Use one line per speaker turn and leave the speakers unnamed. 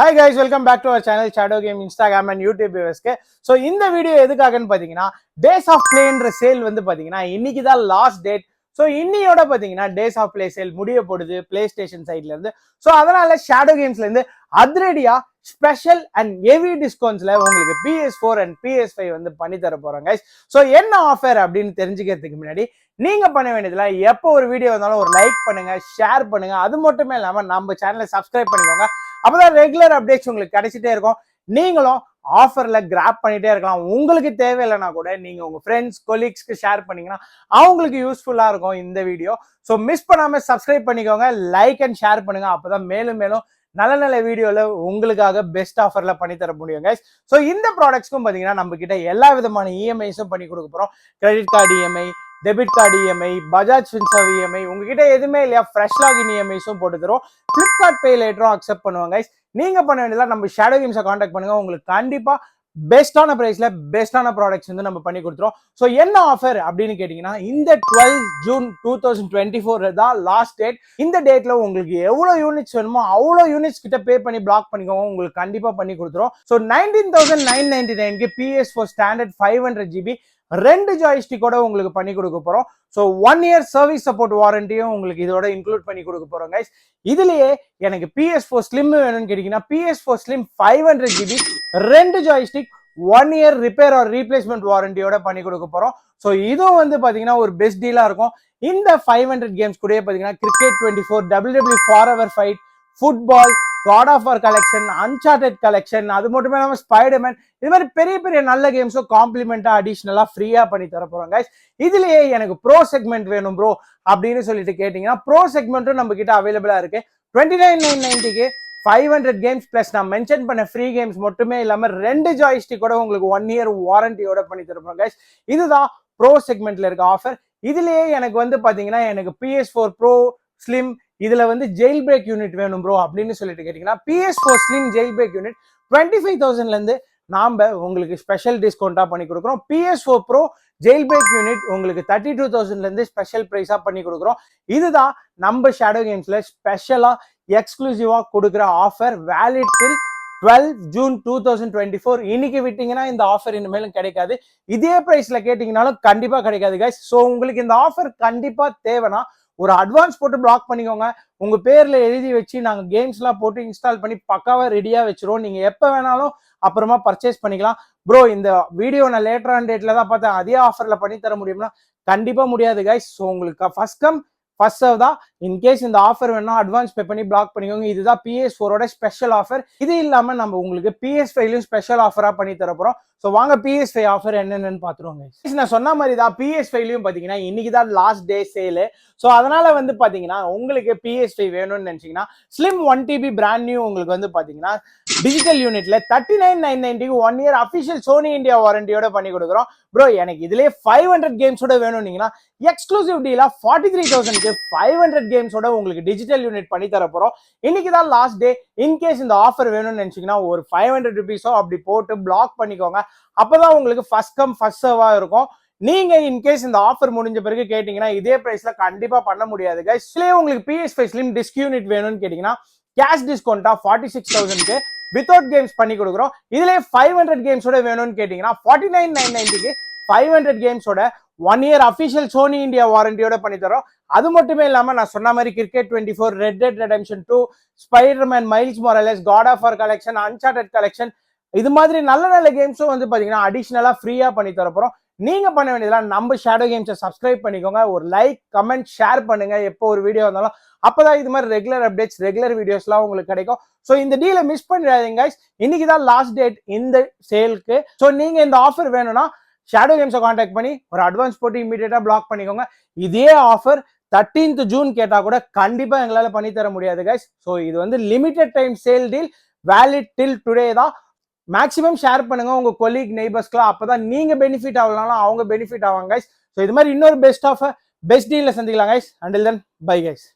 Hi guys welcome back to our channel shadow game Instagram and YouTube வியூவர்ஸ்க்கு so இந்த video எதுக்காகன்னு பார்த்தீங்கன்னா days of பிளேன்ற sale வந்து பார்த்தீங்கன்னா இன்னைக்கு தான் லாஸ்ட் டேட் ஸோ இன்னியோட பார்த்தீங்கன்னா டேஸ் ஆஃப் பிளே சேல் முடிய போடுது பிளே ஸ்டேஷன் சைட்ல இருந்து. ஸோ அதனால ஷேடோ கேம்ஸ்ல இருந்து அதிரடியா ஸ்பெஷல் அண்ட் ஹெவி டிஸ்கவுண்ட்ஸ்ல உங்களுக்கு PS four and PS five வந்து பண்ணி தர போறோம் கைஸ் ஸோ என்ன ஆஃபர் அப்படின்னு தெரிஞ்சுக்கிறதுக்கு முன்னாடி நீங்க பண்ண வேண்டியதுல எப்போ ஒரு வீடியோ வந்தாலும் ஒரு லைக் பண்ணுங்க ஷேர் பண்ணுங்க. அது மட்டுமே இல்லாமல் நம்ம சேனலை சப்ஸ்கிரைப் பண்ணிக்கோங்க. அப்பதான் ரெகுலர் அப்டேட்ஸ் உங்களுக்கு கிடைச்சிட்டே இருக்கும். நீங்களும் ஆஃபர்ல கிராப் பண்ணிட்டே இருக்கலாம். உங்களுக்கு தேவையில்லைனா கூட நீங்க உங்க ஃப்ரெண்ட்ஸ் கொலீக்ஸ்க்கு ஷேர் பண்ணீங்கன்னா அவங்களுக்கு யூஸ்ஃபுல்லா இருக்கும் இந்த வீடியோ ஸோ மிஸ் பண்ணாம சப்ஸ்கிரைப் பண்ணிக்கோங்க. லைக் அண்ட் ஷேர் பண்ணுங்க. அப்பதான் மேலும் மேலும் நல்ல நல்ல வீடியோவில் உங்களுக்காக பெஸ்ட் ஆஃபரில் பண்ணி தர முடியும் கைஸ் ஸோ இந்த ப்ராடக்ட்ஸ்க்கும் பார்த்தீங்கன்னா நம்ம கிட்ட எல்லா விதமான இஎம்ஐஸும் பண்ணி கொடுக்க போகிறோம் credit card EMI debit card EMI Bajaj Finserv EMI உங்ககிட்ட எதுவுமே இல்லையா? ஃப்ரெஷ் லாகின் இஎம்ஐஸும் போட்டு தரும் ஃப்ளிப்கார்ட் பே லேட்டரும் அக்செப்ட் பண்ணுவாங்க நீங்க பண்ண வேண்டியதெல்லாம் நம்ம ஷேடோ கேம்ஸை காண்டாக்ட் பண்ணுங்க. உங்களுக்கு கண்டிப்பா பெஸ்டான பிரைஸ்ல பெஸ்டான ப்ராடக்ட்ஸ் வந்து நம்ம பண்ணி கொடுத்துரும் ஸோ என்ன ஆஃபர் அப்படின்னு கேட்டீங்கன்னா இந்த twelve June two thousand twenty four தான் லாஸ்ட் டேட் இந்த டேட்ல உங்களுக்கு எவ்வளோ யூனிட்ஸ் வேணுமோ அவ்வளோ யூனிட்ஸ் கிட்ட பே பண்ணி பிளாக் பண்ணிக்கோங்க. உங்களுக்கு கண்டிப்பா பண்ணி கொடுத்துரும் so nineteen thousand nine ninety நைன்க்கு PS four standard five hundred GB ரெண்டு ஜாய்ஸ்டிக்கோட உங்களுக்கு பண்ணி கொடுக்க போறோம். So one year service support வாரண்டியும் உங்களுக்கு இதோட இன்க்ளூட் பண்ணி கொடுக்க போறோம் கைஸ் இதுலயே எனக்கு பிஎஸ் ஃபோர் ஸ்லிம் வேணும்னு கேட்டீங்கன்னா PS four slim five hundred GB ரெண்டு joystick one year repair or replacement வாரண்டியோட பண்ணி கொடுக்க போறோம். ஸோ இதுவும் வந்து பாத்தீங்கன்னா ஒரு பெஸ்ட் டீலா இருக்கும். இந்த ஃபைவ் ஹண்ட்ரட் கேம்ஸ் கூட பாத்தீங்கன்னா cricket twenty four W for our fight football God of War collection Uncharted collection அது மட்டுமே இல்லாமல் ஸ்பைடர்மேன் இது மாதிரி பெரிய பெரிய நல்ல கேம்ஸும் காம்ப்ளிமெண்டா அடிஷ்னலா ஃப்ரீயா பண்ணி தர போறோம் கைஸ் இதுலயே எனக்கு ப்ரோ செக்மெண்ட் வேணும் ப்ரோ அப்படின்னு சொல்லிட்டு கேட்டீங்கன்னா ப்ரோ செக்மெண்ட்டும் நம்ம கிட்ட அவைலபிளா இருக்கு. டுவெண்ட்டி நைன் நைன் நைன்டிக்கு ஃபைவ் ஹண்ட்ரட் கேம்ஸ் பிளஸ் நான் மென்ஷன் பண்ண ஃப்ரீ கேம்ஸ் மட்டுமே இல்லாம ரெண்டு ஜாய்ஸ்டிக்கோட உங்களுக்கு ஒன் இயர் வாரண்டியோட பண்ணி தருப்போம் கைஸ் இதுதான் ப்ரோ செக்மெண்ட்ல இருக்க ஆஃபர் இதுலயே எனக்கு வந்து பாத்தீங்கன்னா எனக்கு பிஎஸ் ஃபோர் ப்ரோ ஸ்லிம் இதுல வந்து ஜெயில் பிரேக் யூனிட் வேணும் ப்ரோ அப்படின்னு சொல்லிட்டு கேட்டீங்கன்னா PS four slim jailbreak unit twenty five தௌசண்ட்ல இருந்து நாம உங்களுக்கு ஸ்பெஷல் டிஸ்கவுண்டா பண்ணி கொடுக்குறோம். PS four pro jailbreak unit உங்களுக்கு தேர்ட்டி டூ தௌசண்ட்ல இருந்து ஸ்பெஷல் பிரைஸா பண்ணி கொடுக்குறோம். இதுதான் நம்ம ஷேடோ கேம்ஸ்ல ஸ்பெஷலா எக்ஸ்க்ளூசிவா கொடுக்குற offer valid till twelve June two thousand twenty four இன்னைக்கு விட்டீங்கன்னா இந்த ஆஃபர் இனிமேலும் கிடைக்காது. இதே ப்ரைஸில் கேட்டீங்கனாலும் கண்டிப்பா கிடைக்காது கைஸ் ஸோ உங்களுக்கு இந்த ஆஃபர் கண்டிப்பா தேவைன்னா ஒரு அட்வான்ஸ் போட்டு பிளாக் பண்ணிக்கோங்க. உங்க பேர்ல எழுதி வச்சு நாங்க கேம்ஸ்லாம் போட்டு இன்ஸ்டால் பண்ணி பக்காவா ரெடியா வச்சிருவோம். நீங்க எப்ப வேணாலும் அப்புறமா பர்ச்சேஸ் பண்ணிக்கலாம். ப்ரோ இந்த வீடியோ நான் லேட்டரான டேட்ல தான் பார்த்தேன். அதே ஆஃபர்ல பண்ணி தர முடியும்னா கண்டிப்பா முடியாது கைஸ் ஸோ உங்களுக்கு ஃபர்ஸ்ட் கம் ஃபர்ஸ்ட் சர்வ் தான் இன்கேஸ் இந்த ஆஃபர் வேணா அட்வான்ஸ் பே பண்ணி பிளாக் பண்ணிக்கோங்க. இதுதான் பிஎஸ் ஃபோரோட ஸ்பெஷல் ஆஃபர் இது இல்லாம நம்ம உங்களுக்கு பிஎஸ் ஃபைவ்லையும் ஸ்பெஷல் ஆஃபரா பண்ணி தர போறோம். ஸோ வாங்க பிஎஸ் ஃபைவ் ஆஃபர் என்னென்னு பார்த்துருவாங்க. நான் சொன்ன மாதிரி தான் பிஎஸ் ஃபைவ்லையும் பார்த்தீங்கன்னா இன்னைக்கு தான் லாஸ்ட் டே சேலு ஸோ அதனால வந்து பார்த்தீங்கன்னா உங்களுக்கு பிஎஸ் ஃபைவ் வேணும்னு நினச்சிங்கன்னா slim one TB brand new உங்களுக்கு வந்து பார்த்தீங்கன்னா டிஜிட்டல் யூனிட்ல thirty nine nine நைன்டிக்கு one year official Sony India வாரண்டியோட பண்ணி கொடுக்குறோம். ப்ரோ எனக்கு இதுலேயே ஃபைவ் ஹண்ட்ரட் கேம்ஸோட வேணும்னீங்கன்னா எக்ஸ்க்ளூசிவ் டீலா ஃபார்ட்டி த்ரீ தௌசண்ட்க்கு ஃபைவ் ஹண்ட்ரட் கேம்ஸோட உங்களுக்கு டிஜிட்டல் யூனிட் பண்ணி தர போறோம். இன்னைக்கு தான் லாஸ்ட் டே இன்கேஸ் இந்த ஆஃபர் வேணும்னு நினைச்சீங்கன்னா ஒரு ஃபைவ் ஹண்ட்ரட் ருபீஸோ அப்படி போட்டு பிளாக் பண்ணிக்கோங்க. அப்பதான் உங்களுக்கு ஃபர்ஸ்ட் கம் ஃபர்ஸ்ட் சர்வா இருக்கும். நீங்க இன்கேஸ் இந்த ஆஃபர் முடிஞ்ச பிறகு கேட்டீங்கன்னா இதே பிரைஸ்ல கண்டிப்பா பண்ண முடியாது கைஸ்லயே உங்களுக்கு PS five slim disc unit வேணும்னு கேட்டீங்கன்னா கேஷ் டிஸ்கவுண்டா ஃபார்ட்டி சிக்ஸ் தௌசண்ட்க்கு வித்தவுட் கேம்ஸ் பண்ணி கொடுக்குறோம். இதுல ஃபைவ் ஹண்ட்ரட் கேம்ஸோட வேணும்னு கேட்டீங்கன்னா ஃபார்ட்டி நைன் நைன் நைன்டிக்கு five hundred கேம்ஸோட one year official Sony India வாரண்டியோட பண்ணி தரோம் அது மட்டுமே இல்லாம நான் சொன்ன மாதிரி cricket twenty four Red Dead Redemption two Spiderman Miles Morales God of War collection Uncharted collection இது மாதிரி நல்ல நல்ல கேம்ஸும் வந்து பாத்தீங்கன்னா அடிஷ்னலாக ஃப்ரீயா பண்ணி தர நீங்க பண்ண வேண்டியதெல்லாம் நம்ம ஷேடோ கேம்ஸை சப்ஸ்கிரைப் பண்ணிக்கோங்க. ஒரு லைக் கமெண்ட் ஷேர் பண்ணுங்க. எப்போ ஒரு வீடியோ வந்தாலும் அப்பதான் இது மாதிரி ரெகுலர் அப்டேட்ஸ் ரெகுலர் வீடியோஸ்லாம் உங்களுக்கு கிடைக்கும். ஸோ இந்த டீலை மிஸ் பண்ணிடாதீங்க கைஸ் இன்னைக்கு தான் லாஸ்ட் டேட் இந்த சேலுக்கு ஸோ நீங்க இந்த ஆஃபர் வேணும்னா ஷேடோ கேம்ஸை காண்டாக்ட் பண்ணி ஒரு அட்வான்ஸ் போட்டு இமீடியட்டா பிளாக் பண்ணிக்கோங்க. இதே ஆஃபர் தேர்ட்டீன்த் ஜூன் கேட்டால் கூட கண்டிப்பாக எங்களால் பண்ணித்தர தர முடியாது கைஸ் ஸோ இது வந்து limited time sale deal valid till today தான். மேக்ஸிமம் ஷேர் பண்ணுங்க. உங்க கொலீக் நெய்பர்ஸ்க்குலாம் அப்பதான் நீங்க பெனிஃபிட் ஆகலாம் அவங்க பெனிஃபிட் ஆவாங்க கைஸ் ஸோ இது மாதிரி இன்னொரு பெஸ்ட் ஆஃப் பெஸ்ட் டீல்ல சந்திக்கலாம் guys until then bye guys